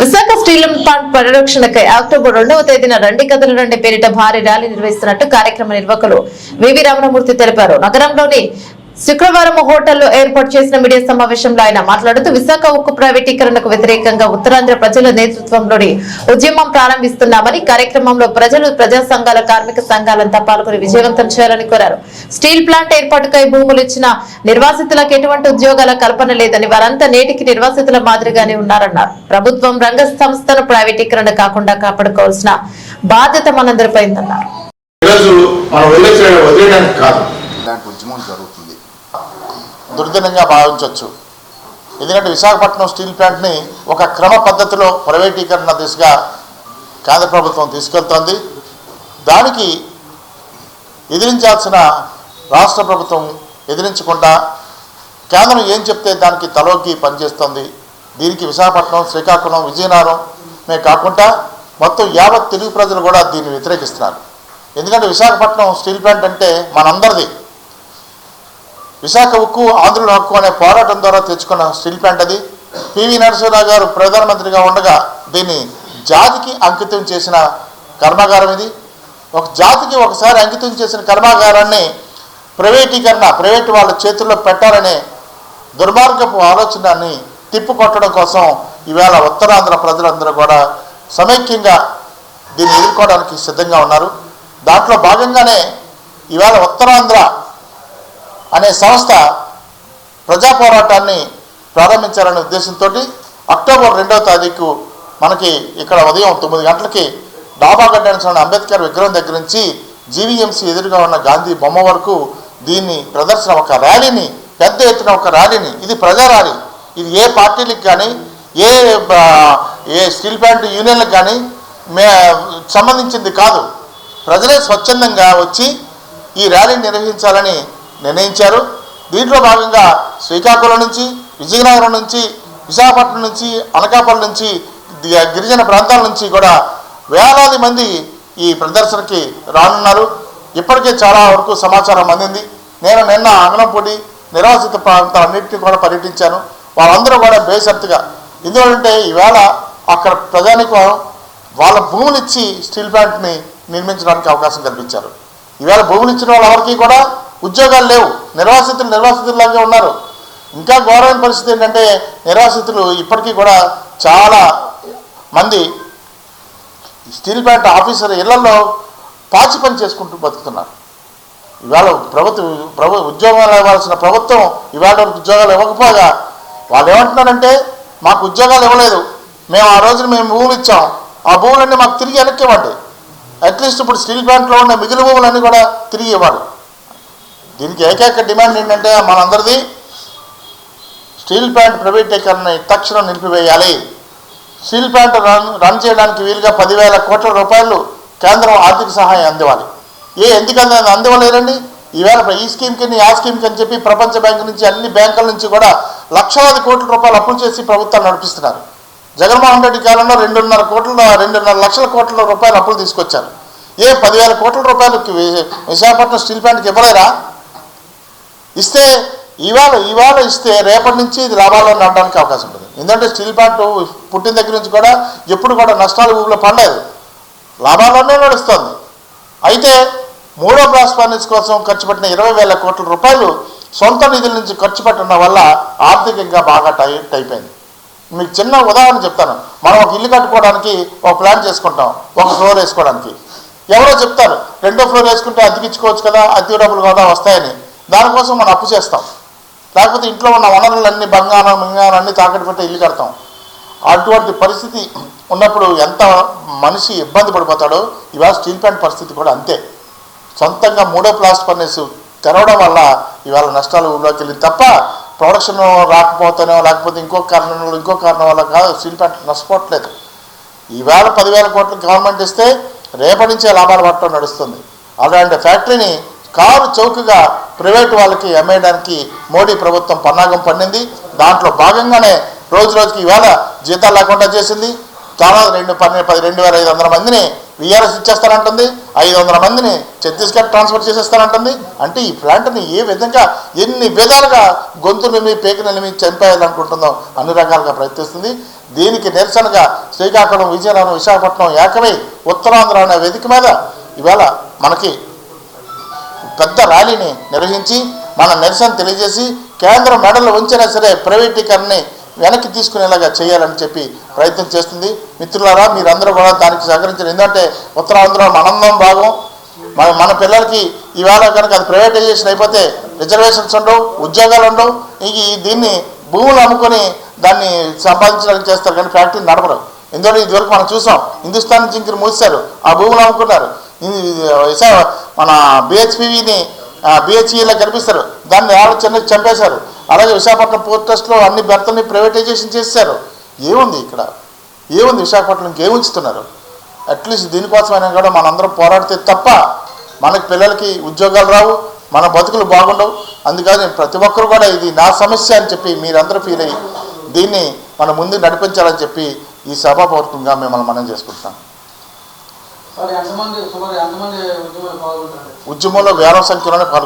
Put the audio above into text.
Visakha steel plant పరిరక్షణకై October రెండవ తేదీన రండి కథల రండి పేరిట భారీ ర్యాలీ నిర్వహిస్తున్నట్టు కార్యక్రమ నిర్వాహకులు వివి రామణమూర్తి తెలిపారు. నగరంలోని శుక్రవారం హోటల్లో ఏర్పాటు చేసిన మీడియా సమావేశంలో ఆయన మాట్లాడుతూ విశాఖ ఉక్కు ప్రైవేటీకరణకు వ్యతిరేకంగా ఉత్తరాంధ్ర ప్రజల నేతృత్వంలోని ఉద్యమం ప్రారంభిస్తున్నామని కార్యక్రమంలో ప్రజలు ప్రజా సంఘాల కార్మిక సంఘాలంతా పాల్గొని విజయవంతం చేయాలని కోరారు. స్టీల్ ప్లాంట్ ఏర్పాటుకై భూములు ఇచ్చిన నిర్వాసితులకు ఎటువంటి ఉద్యోగాల కల్పన లేదని వారంతా నేటికి నిర్వాసితుల మాదిరిగానే ఉన్నారన్నారు. ప్రభుత్వం రంగ సంస్థను ప్రైవేటీకరణ కాకుండా కాపాడుకోవాల్సిన బాధ్యత మనందరిపై ఉందన్నారు. దుర్దినంగా భావించవచ్చు ఎందుకంటే విశాఖపట్నం స్టీల్ ప్లాంట్ని ఒక క్రమ పద్ధతిలో ప్రైవేటీకరణ దిశగా కేంద్ర ప్రభుత్వం తీసుకెళ్తోంది. దానికి ఎదిరించాల్సిన రాష్ట్ర ప్రభుత్వం ఎదిరించకుండా కేంద్రం ఏం చెప్తే దానికి తలోకి పనిచేస్తుంది. దీనికి విశాఖపట్నం శ్రీకాకుళం విజయనగరమే కాకుండా మొత్తం యావత్ తెలుగు ప్రజలు కూడా దీన్ని వ్యతిరేకిస్తున్నారు. ఎందుకంటే విశాఖపట్నం స్టీల్ ప్లాంట్ అంటే మనందరిది. విశాఖ ఉక్కు ఆంధ్రుల హక్కు అనే పోరాటం ద్వారా తెచ్చుకున్న స్టీల్ ప్లాంట్ అది పివి నరసింహరావు గారు ప్రధానమంత్రిగా ఉండగా దీన్ని జాతికి అంకితం చేసిన కర్మాగారం ఇది. ఒక జాతికి ఒకసారి అంకితం చేసిన కర్మాగారాన్ని ప్రైవేటీకరణ ప్రైవేటు వాళ్ళ చేతుల్లో పెట్టాలనే దుర్మార్గపు ఆలోచనని తిప్పుకొట్టడం కోసం ఈవేళ ఉత్తరాంధ్ర ప్రజలందరూ కూడా సమైక్యంగా దీన్ని ఎదుర్కోవడానికి సిద్ధంగా ఉన్నారు. దాంట్లో భాగంగానే ఈవేళ ఉత్తరాంధ్ర అనే సంస్థ ప్రజా పోరాటాన్ని ప్రారంభించాలనే ఉద్దేశంతో అక్టోబర్ రెండవ తారీఖు మనకి ఇక్కడ ఉదయం తొమ్మిది గంటలకి డాబా గడ్డానికి అంబేద్కర్ విగ్రహం దగ్గర నుంచి జీవీఎంసీ ఎదురుగా ఉన్న గాంధీ బొమ్మ వరకు దీన్ని ప్రదర్శన ఒక ర్యాలీని పెద్ద ఎత్తున ఒక ర్యాలీని ఇది ప్రజా ర్యాలీ. ఇది ఏ పార్టీలకు కానీ ఏ ఏ స్టీల్ ప్లాంట్ యూనియన్లకు కానీ మే సంబంధించింది కాదు. ప్రజలే స్వచ్ఛందంగా వచ్చి ఈ ర్యాలీని నిర్వహించాలని నిర్ణయించారు. దీంట్లో భాగంగా శ్రీకాకుళం నుంచి విజయనగరం నుంచి విశాఖపట్నం నుంచి అనకాపల్లి నుంచి గిరిజన ప్రాంతాల నుంచి కూడా వేలాది మంది ఈ ప్రదర్శనకి రానున్నారు. ఇప్పటికే చాలా వరకు సమాచారం అందింది. నేను నిన్న అంగనంపూడి నిరాశ్రిత ప్రాంతాలన్నింటినీ కూడా పర్యటించాను. వాళ్ళందరూ కూడా బేసర్తుగా ఎందుకంటే ఈవేళ అక్కడ ప్రజానికం వాళ్ళ భూములు ఇచ్చి స్టీల్ ప్లాంట్ని నిర్మించడానికి అవకాశం కల్పించారు. ఈవేళ భూములు ఇచ్చిన వాళ్ళెవరికి కూడా ఉద్యోగాలు లేవు. నిర్వాసితులు నిర్వాసితుల్లాగే ఉన్నారు. ఇంకా ఘోరమైన పరిస్థితి ఏంటంటే నిర్వాసితులు ఇప్పటికీ కూడా చాలా మంది స్టీల్ ప్లాంట్ ఆఫీసర్ ఇళ్ళలో పాచి పని చేసుకుంటూ బతుకుతున్నారు. ఇవాళ ప్రభుత్వం ప్రభు ఉద్యోగాలు ఇవ్వాల్సిన ప్రభుత్వం ఇవాళ వరకు ఉద్యోగాలు ఇవ్వకపోగా వాళ్ళు ఏమంటున్నారంటే మాకు ఉద్యోగాలు ఇవ్వలేదు. మేము ఆ రోజున మేము భూములు ఇచ్చాం. ఆ భూములన్నీ మాకు తిరిగి వెనక్కి ఇవ్వండి. అట్లీస్ట్ ఇప్పుడు స్టీల్ ప్లాంట్లో ఉన్న మిగిలిన భూములన్నీ కూడా తిరిగి ఇవ్వాలి. దీనికి ఏకైక డిమాండ్ ఏంటంటే మనందరిది స్టీల్ ప్లాంట్ ప్రైవేటీకరణ తక్షణం నిలిపివేయాలి. స్టీల్ ప్లాంట్ రన్ రన్ చేయడానికి వీలుగా పదివేల కోట్ల రూపాయలు కేంద్రం ఆర్థిక సహాయం అందివ్వాలి. ఏ ఎందుకు అంది అందివ్వలేరండి ఈవేళ ఈ స్కీమ్కి ఆ స్కీమ్కి అని చెప్పి ప్రపంచ బ్యాంకు నుంచి అన్ని బ్యాంకుల నుంచి కూడా లక్షలాది కోట్ల రూపాయలు అప్పులు చేసి ప్రభుత్వాలు నడిపిస్తున్నారు. జగన్మోహన్ రెడ్డి కాలంలో రెండున్నర కోట్ల రెండున్నర లక్షల కోట్ల రూపాయలు అప్పులు తీసుకొచ్చారు. ఏ పదివేల కోట్ల రూపాయలు విశాఖపట్నం స్టీల్ ప్లాంట్కి ఇవ్వలేరా? ఇస్తే ఇవాళ ఇవాళ ఇస్తే రేపటి నుంచి ఇది లాభాల్లో నడడానికి అవకాశం ఉంటుంది. ఎందుకంటే స్టీల్ ప్లాంట్ పుట్టిన దగ్గర నుంచి కూడా ఎప్పుడు కూడా నష్టాలు ఊళ్ళో పడలేదు. లాభాల్లోనే నడుస్తుంది. అయితే మూడో బ్లాస్ట్ కోసం ఖర్చు పెట్టిన ఇరవై వేల కోట్ల రూపాయలు సొంత నిధుల నుంచి ఖర్చు పెట్టడం వల్ల ఆర్థికంగా బాగా టైట్ అయిపోయింది. మీకు చిన్న ఉదాహరణ చెప్తాను. మనం ఒక ఇల్లు కట్టుకోవడానికి ఒక ప్లాన్ చేసుకుంటాం ఒక ఫ్లోర్ వేసుకోవడానికి. ఎవరో చెప్తారు రెండో ఫ్లోర్ వేసుకుంటే అతికించుకోవచ్చు కదా అద్దె డబ్బులు కదా వస్తాయని. దానికోసం మనం అప్పు చేస్తాం. లేకపోతే ఇంట్లో ఉన్న వనరులన్నీ బంగారం బంగారం అన్నీ తాకట్టు పెట్టి ఇల్లు కడతాం. అటువంటి పరిస్థితి ఉన్నప్పుడు ఎంత మనిషి ఇబ్బంది పడిపోతాడో ఇవాళ స్టీల్ ప్లాంట్ పరిస్థితి కూడా అంతే. సొంతంగా మూడో ప్లాస్ట్ ఫర్నేస్ తెరవడం వల్ల ఇవాళ నష్టాలు ఊళ్ళోకి వెళ్ళింది తప్ప ప్రొడక్షన్ రాకపోతేనో లేకపోతే ఇంకో కారణం ఇంకో కారణం వల్ల కాదు స్టీల్ ప్లాంట్ నష్టపోవట్లేదు. ఈవేళ పదివేల కోట్లు గవర్నమెంట్ ఇస్తే రేపటి నుంచే లాభాలు పట్టడం నడుస్తుంది. అలాంటి ఫ్యాక్టరీని కారు చౌకగా ప్రైవేట్ వాళ్ళకి అమ్మేయడానికి మోడీ ప్రభుత్వం పన్నాగం పన్నింది దాంట్లో భాగంగానే రోజు రోజుకి ఇవాళ జీతాలు లేకుండా చేసింది. చాలా రెండు పన్నెండు పది రెండు వేల ఐదు వందల మందిని విఆర్ఎస్ ఇచ్చేస్తానంటుంది. ఐదు వందల మందిని ఛత్తీస్గఢ్ ట్రాన్స్ఫర్ చేసేస్తానంటుంది. అంటే ఈ ప్లాంట్ని ఏ విధంగా ఎన్ని విధాలుగా గొంతులు మీ పేకినని మీ చంపేయాలనుకుంటుందో అన్ని రకాలుగా ప్రయత్నిస్తుంది. దీనికి నిరసనగా శ్రీకాకుళం విజయనగరం విశాఖపట్నం ఏకమై ఉత్తరాంధ్ర అనే వేదిక మీద ఇవాళ మనకి పెద్ద ర్యాలీని నిర్వహించి మన నిరసన తెలియజేసి కేంద్రం మెడలు ఉంచినా సరే ప్రైవేటీకరణని వెనక్కి తీసుకునేలాగా చేయాలని చెప్పి ప్రయత్నం చేస్తుంది. మిత్రులారా మీరందరూ కూడా దానికి సహకరించారు ఎందుకంటే ఉత్తరాంధ్ర మనందం భాగం. మన మన పిల్లలకి ఈవేళ కనుక అది ప్రైవేటైజేషన్ అయిపోతే రిజర్వేషన్స్ ఉండవు ఉద్యోగాలు ఉండవు. ఇంక ఈ దీన్ని భూములు అమ్ముకొని దాన్ని సంపాదించడానికి చేస్తారు కానీ ఫ్యాక్టరీ నడపరు. ఎందుకంటే ఇదివరకు మనం చూసాం హిందుస్థాన్ జింకిని మూసారు ఆ భూములు అమ్ముకున్నారు. మన బిహెచ్పివిని బిహెచ్ఈలో కనిపిస్తారు. దాన్ని ఆడ చిన్న చంపేశారు. అలాగే విశాఖపట్నం పోర్ట్ ట్రస్ట్లో అన్ని బెర్తల్ని ప్రైవేటైజేషన్ చేశారు ఏముంది ఇక్కడ? ఏముంది విశాఖపట్నంకి? ఏముంచుతున్నారు అట్లీస్ట్ దీనికోసమైనా కూడా మనందరం పోరాడితే తప్ప మనకి పిల్లలకి ఉద్యోగాలు రావు మన బతుకులు బాగుండవు. అందుకని ప్రతి ఒక్కరు కూడా ఇది నా సమస్య అని చెప్పి మీరందరూ ఫీల్ అయ్యి దీన్ని మనం ముందు నడిపించాలని చెప్పి ఈ సభాపూర్వకంగా మిమ్మల్ని మనం చేసుకుంటున్నాం. ఎంతమంది ఎంతమంది ఉద్యోగులు పాల్గొంటారు ఉద్యమంలో వేల సంఖ్యలోనే పాల్గొన్నారు